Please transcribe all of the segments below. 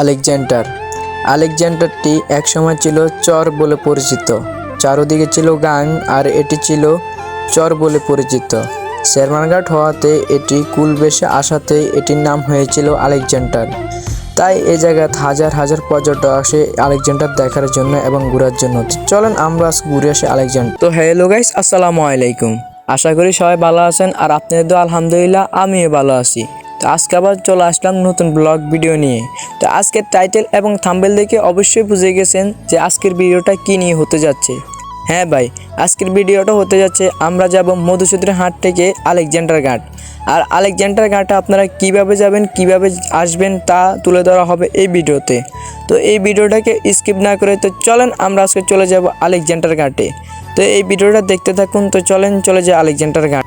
Alexander. আলেকজান্ডারটি একসময় ছিল চর বলে পরিচিত। চারদিকে ছিল গাং আর এটি ছিল চর বলে পরিচিত। শেরমানঘাট হওয়াতে এটি কুলবেশে আসাতে এটির নাম হয়েছিল আলেকজান্ডার। তাই এই জায়গায় হাজার হাজার পর্যটক আসে আলেকজান্ডার দেখার জন্য এবং ঘোরার জন্য। চলেন আমরা ঘুরে আসি আলেকজান্ডার। তো হ্যালো গাইস, আসসালামু আলাইকুম। আশা করি সবাই ভালো আছেন আর আপনাদের আলহামদুলিল্লাহ, আমিও ভালো আছি। তো আজকে আবার চলে আসলাম নতুন ব্লগ ভিডিও নিয়ে। তো আজকের টাইটেল এবং থাম্বেল দেখে অবশ্যই বুঝে গেছেন যে আজকের ভিডিওটা কী নিয়ে হতে যাচ্ছে। হ্যাঁ ভাই, আজকের ভিডিওটা হতে যাচ্ছে আমরা যাব মধুসূদন হাট থেকে আলেকজান্ডার ঘাট। আর আলেকজান্ডার ঘাটে আপনারা কীভাবে যাবেন, কীভাবে আসবেন তা তুলে ধরা হবে এই ভিডিওতে। তো এই ভিডিওটাকে স্কিপ না করে তো চলেন আমরা আজকে চলে যাব আলেকজান্ডার ঘাটে। তো এই ভিডিওটা দেখতে থাকুন, তো চলেন চলে যাই আলেকজান্ডার ঘাট।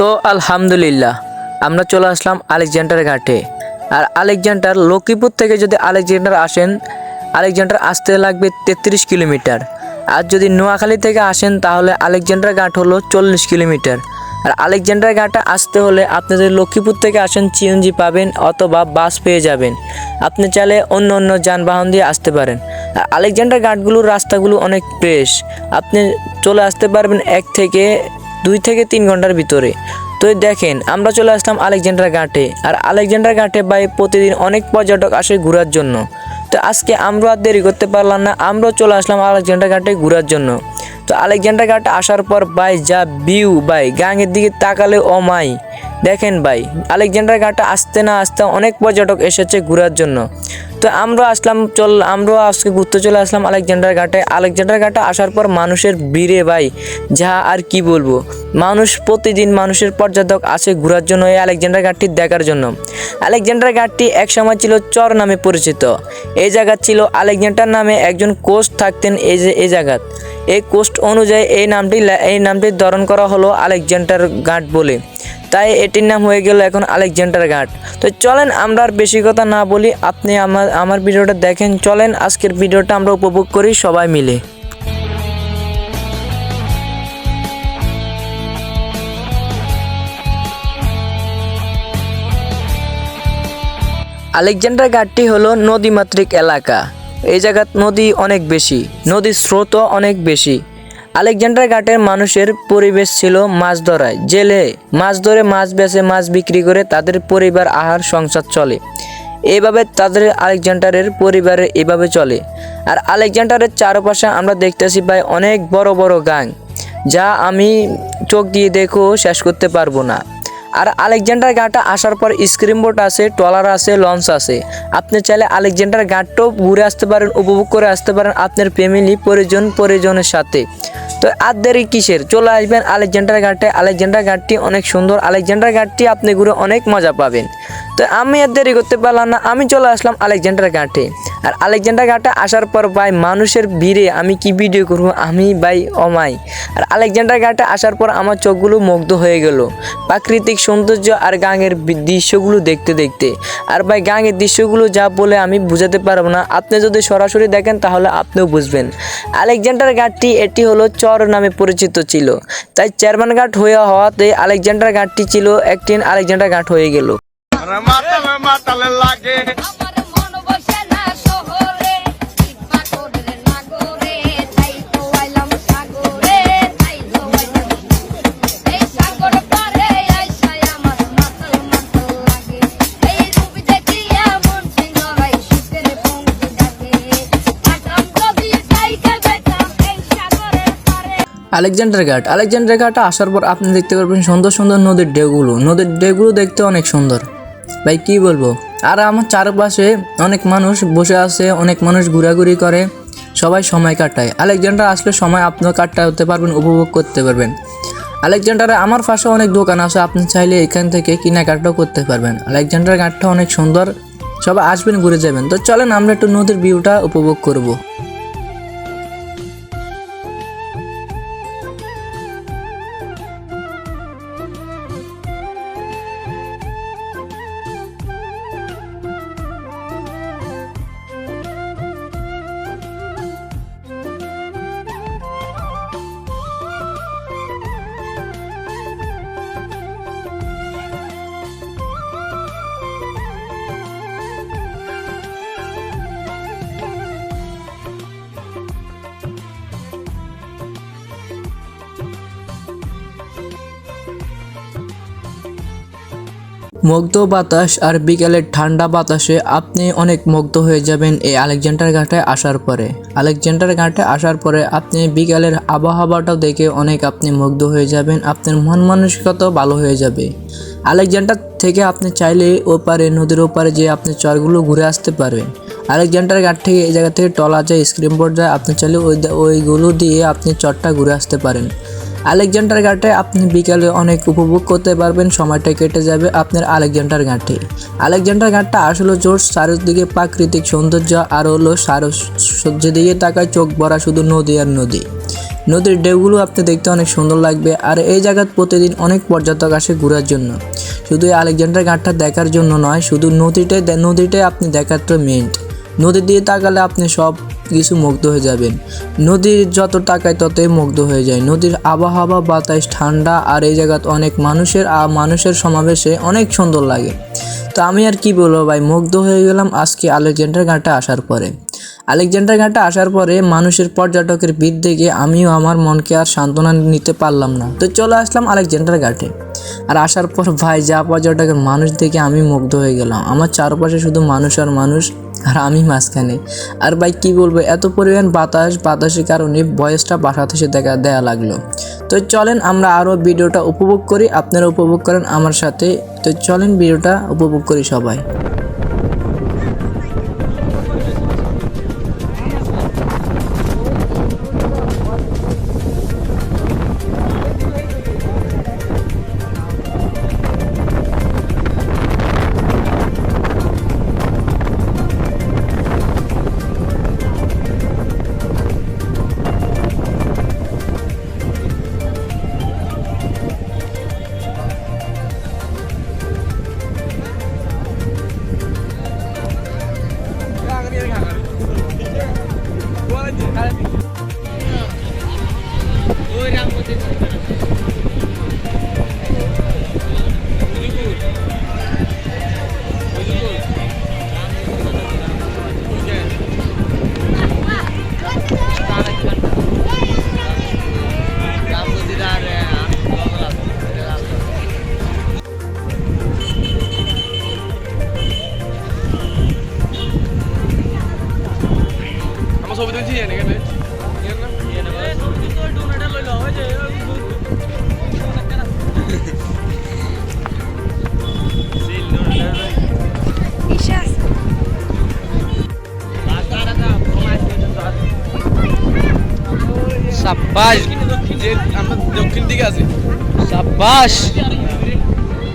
তো আলহামদুলিল্লাহ, আমরা চলে আসলাম আলেকজান্ডার ঘাটে। আর আলেকজান্ডার লক্ষ্মীপুর থেকে যদি আলেকজান্ডার আসেন, আলেকজান্ডার আসতে লাগবে তেত্রিশ কিলোমিটার। আর যদি নোয়াখালী থেকে আসেন, তাহলে আলেকজান্ডার ঘাট হলো চল্লিশ কিলোমিটার। আর আলেকজান্ডার ঘাটে আসতে হলে আপনি যদি লক্ষ্মীপুর থেকে আসেন চিএনজি পাবেন অথবা বাস পেয়ে যাবেন। আপনি চাইলে অন্য অন্য যানবাহন দিয়ে আসতে পারেন। আলেকজান্ডার ঘাটগুলোর রাস্তাগুলো অনেক ফ্রেশ আপনি চলে আসতে পারবেন এক থেকে দুই থেকে তিন ঘণ্টার ভিতরে। তো দেখেন, আমরা চলে আসলাম আলেকজান্ডার ঘাটে। আর আলেকজান্ডার ঘাটে বাই প্রতিদিন অনেক পর্যটক আসে ঘোরার জন্য। তো আজকে আমরা আর দেরি করতে পারলাম না, আমরাও চলে আসলাম আলেকজান্ডার ঘাটে ঘোরার জন্য। তো আলেকজান্ডার ঘাটে আসার পর ভাই যা ভিউ ভাই, গাঙের দিকে তাকালে অমাই। দেখেন ভাই, আলেকজান্ডার ঘাটে আসতে না আসতে অনেক পর্যটক এসেছে ঘোরার জন্য। তো আমরা আসলাম, চল, আমরাও আজকে ঘুরতে চলে আসলাম আলেকজান্ডার ঘাটে। আলেকজান্ডার ঘাটে আসার পর মানুষের ভিড়ে ভাই, যা আর কি বলব? মানুষ প্রতিদিন মানুষের পর্যটক আসে ঘোরার জন্য এই আলেকজান্ডার ঘাটটি দেখার জন্য। আলেকজান্ডার ঘাটটি এক সময় ছিল চর নামে পরিচিত। এই জায়গা ছিল আলেকজান্ডার নামে একজন কোচ থাকতেন এই যে, এই জায়গাত এই কোস্ট অনুযায়ী এই নামটি এই নামটি ধারণ করা হলো আলেকজান্ডার ঘাট বলে। তাই এটির নাম হয়ে গেল এখন আলেকজান্ডার ঘাট। তো চলেন আমরা আর বেশি কথা না বলি, আপনি আমার আমার ভিডিওটা দেখেন। চলেন আজকের ভিডিওটা আমরা উপভোগ করি সবাই মিলে। আলেকজান্ডার ঘাটটি হলো নদীমাতৃক এলাকা। এই জায়গাত নদী অনেক বেশি, নদীর স্রোতও অনেক বেশি। আলেকজান্ডার ঘাটের মানুষের পরিবেশ ছিল মাছ ধরায়। জেলে মাছ ধরে মাছ বেচে মাছ বিক্রি করে তাদের পরিবার আহার সংসার চলে। এভাবে তাদের আলেকজান্ডারের পরিবারে এভাবে চলে। আর আলেকজান্ডারের চারপাশে আমরা দেখতেছি ভাই অনেক বড় বড় গাং, যা আমি চোখ দিয়ে দেখো শেষ করতে পারব না। আর আলেকজান্ডার ঘাটে আসার পর স্ক্রিম আছে, ট্রলার আছে, লঞ্চ আছে। আপনি চাইলে আলেকজান্ডার ঘাটটাও ঘুরে আসতে পারেন, উপভোগ করে আসতে পারেন আপনার ফ্যামিলি পরিজন, পরিজনের সাথে। তো আর দেরি কিসের? চলে আসবেন আলেকজান্ডার ঘাটে আলেকজান্ডার ঘাটটি অনেক সুন্দর। আলেকজান্ডার ঘাটটি আপনি ঘুরে অনেক মজা পাবেন। তো আমি আর দেরি করতে পারলাম না, আমি চলে আসলাম আলেকজান্ডার ঘাটে। আর আলেকজান্ডার ঘাটে আসার পর ভাই মানুষের ভিড়ে আমি কি ভিডিও করব? আমি ভাই অমাই। আর আলেকজান্ডার ঘাটে আসার পর আমার চোখগুলো মুগ্ধ হয়ে গেল। প্রাকৃতিক সৌন্দর্য আর গাঙের দৃশ্যগুলো দেখতে দেখতে। আর ভাই গাঙের দৃশ্যগুলো যা বলে আমি বুঝাতে পারব না। আপনি যদি সরাসরি দেখেন তাহলে আপনিও বুঝবেন। আলেকজান্ডার ঘাটটি এটি হলো চর নামে পরিচিত ছিল। তাই চেয়ারম্যান ঘাট হয়ে হওয়াতে আলেকজান্ডার ঘাটটি ছিল একটি আলেকজান্ডার ঘাট হয়ে গেল। মাতালে মাতালে লাগে। আমার বসে না শহরে ইটমা করে নাগরে তাই তো আইলাম সাগরে তাই তো আইলাম এই সাগর পারে আইসাই আমার মাতাল মাতাল লাগে। এই রূপ দেখিয়া সিংহরাই সুখের পঙ্ক্তি ডাকে। কাটাম যদি তাইকে বেটাম এই সাগরের পারে। আলেকজান্ডার ঘাট। আলেকজান্ডার ঘাটে আসার পর আপনি দেখতে পারবেন সুন্দর সুন্দর নদীর ঢেউগুলো। নদীর ঢেউগুলো দেখতে অনেক সুন্দর। ভাই, কি বলব? আর আমার চারপাশে অনেক মানুষ বসে আছে, অনেক মানুষ ঘোরাঘুরি করে, সবাই সময় কাটায়। আলেকজান্ডার আসলে সময় আপনার কাটাতে পারবেন, উপভোগ করতে পারবেন। আলেকজান্ডারে আমার পাশে অনেক দোকান আছে, আপনি চাইলে এখান থেকে কেনাকাটাও করতে পারবেন। আলেকজান্ডার ঘাটটা অনেক সুন্দর, সবাই আসবেন, ঘুরে যাবেন। তো চলেন, আমরা একটু নদীর ভিউটা উপভোগ করব। মুগ্ধ বাতাস আর বিকেলের ঠান্ডা বাতাসে আপনি অনেক মুগ্ধ হয়ে যাবেন এই আলেকজান্ডার ঘাটে আসার পরে। আলেকজান্ডার ঘাটে আসার পরে আপনি বিকেলের আবহাওয়াটাও দেখে অনেক আপনি মুগ্ধ হয়ে যাবেন, আপনার মন মানসিকতাও ভালো হয়ে যাবে। আলেকজান্ডার থেকে আপনি চাইলে ওপারে, নদীর ওপারে যে আপনি চরগুলো ঘুরে আসতে পারবেন। আলেকজান্ডার ঘাট থেকে এই জায়গা থেকে টলা যায় স্ক্রিন বোর্ড যায়, আপনি চাইলে ওই ওইগুলো দিয়ে আপনি চরটা ঘুরে আসতে পারেন। আলেকজান্ডার ঘাটে আপনি বিকালে অনেক উপভোগ করতে পারবেন, সময়টা কেটে যাবে আপনার আলেকজান্ডার ঘাটে। আলেকজান্ডার ঘাটটা আসলে জোর চারিদিকে প্রাকৃতিক সৌন্দর্য আর হলো সারো দিকে তাকায় চোখ ভরা শুধু নদী আর নদী। নদীর ঢেউগুলো আপনি দেখতে অনেক সুন্দর লাগবে আর এই জায়গায় প্রতিদিন অনেক পর্যটক আসে ঘোরার জন্য। শুধু আলেকজান্ডার ঘাটটা দেখার জন্য নয়, শুধু নদীটাই নদীটাই আপনি দেখার তো মেন নদী দিয়ে তাকালে আপনি সব কিছু মুগ্ধ হয়ে যাবেন। নদীর যত তাকায় ততই মুগ্ধ হয়ে যায়। নদীর আবহাওয়া, বাতাস, ঠান্ডা আর এই জায়গাত অনেক মানুষের আর মানুষের সমাবেশে অনেক সুন্দর লাগে। তো আমি আর কি বলব ভাই, মুগ্ধ হয়ে গেলাম আজকে আলেকজান্ডার ঘাটে আসার পরে। আলেকজান্ডার ঘাটে আসার পরে মানুষের পর্যটকের ভিড় দেখে আমিও আমার মনকে আর সান্ত্বনা নিতে পারলাম না। তো চলে আসলাম আলেকজান্ডার ঘাটে। আর আসার পর ভাই, যা পর্যটকের মানুষ দেখে আমি মুগ্ধ হয়ে গেলাম। আমার চারপাশে শুধু মানুষ আর মানুষ। আর আমি মাঝখানে। আর ভাই, কি বলব, এত পরিমাণ বাতাস, বাতাসের কারণে বয়সটা বাসাতে থেকে দেখা, দেয়া লাগল। তো চলেন আমরা আরও ভিডিওটা উপভোগ করি, আপনারা উপভোগ করেন আমার সাথে। তো চলেন ভিডিওটা উপভোগ করি সবাই। Kalau সাব্বাস আমরা দক্ষিণ দিকে আছি সাব্বাস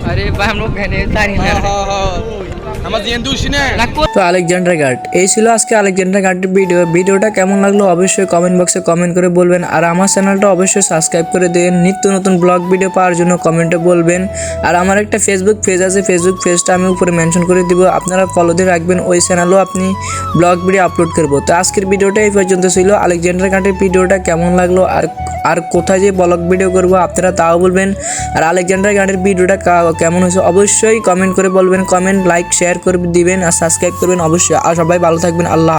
আরে ভাই हम लोग कहने तारी আমার জিয়ান দুষি না তো আলেকজান্ডার ঘাট এই ছিল আজকে আলেকজান্ডার ঘাটের ভিডিও। ভিডিওটা কেমন লাগল অবশ্যই কমেন্ট বক্সে কমেন্ট করে বলবেন। আর আমার চ্যানেলটা অবশ্যই সাবস্ক্রাইব করে দেন নিত্য নতুন ব্লগ ভিডিও পাওয়ার জন্য কমেন্টে বলবেন। আর আমার একটা ফেসবুক পেজ আছে। ফেসবুক পেজটা আমি উপরে মেনশন করে দিব। আপনারা ফলো দিয়ে রাখবেন। ওই চ্যানেলও আপনি ব্লগ ভিডিও আপলোড করব। তো আজকের ভিডিওটা এই পর্যন্ত ছিল। আলেকজান্ডার ঘাটের ভিডিওটা কেমন লাগল? আর আর কোথায় যে ব্লগ ভিডিও করব আপনারা তাও বলবেন। আর আলেকজান্ডার ঘাটের ভিডিওটা কেমন হয়েছে অবশ্যই কমেন্ট করে বলবেন। কমেন্ট লাইক শেয়ার করে দিবেন আর সাবস্ক্রাইব করবেন অবশ্যই। আর সবাই ভালো থাকবেন আল্লাহ